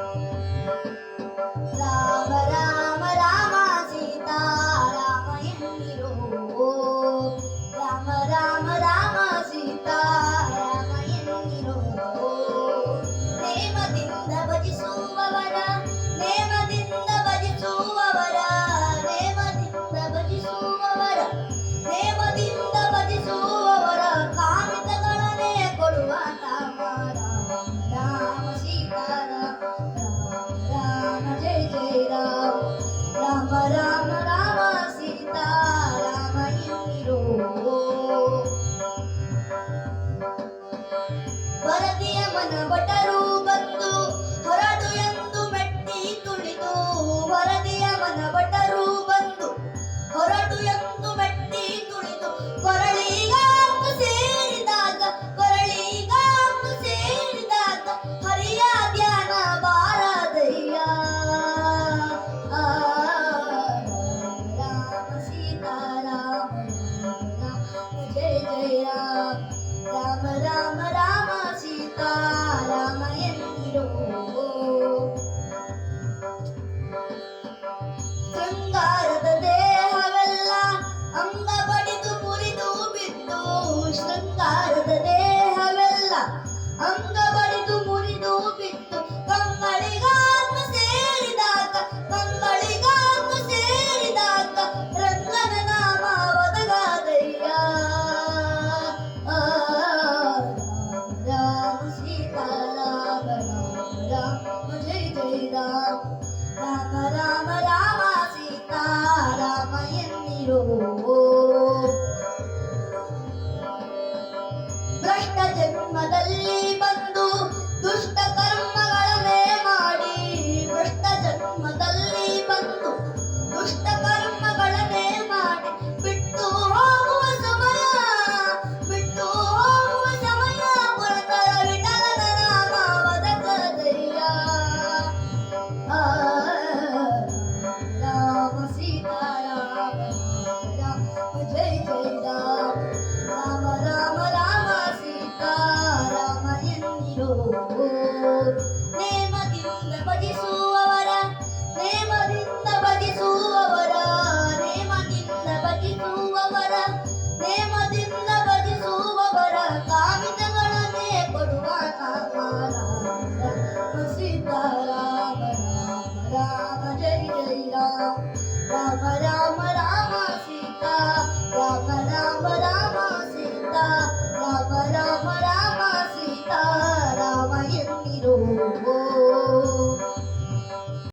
Thank. ಭಟರು ಬಂದು ಎಂದು ಮೆಟ್ಟಿ ತುಳಿದು ಹೊರದಿಯ ಮನ ಬಟರೂ ಬಂದು ಹೊರಟು ಎಂದು ಮೆಟ್ಟಿ ತುಳಿದು ಕೊರಳಿಗಾಂತು ಸೇರಿದಾಗ ಕೊರಳಿಗಾಂತು ಸೇರಿದಾಗ ಹರಿಯ ಧ್ಯಾನ ಬಾರದಯ್ಯ. ರಾಮ ಸೀತಾರಾಮ ಜಯ Rama Rama Rama ராமயம் Like Nem magyunk, nem vagy iszunk.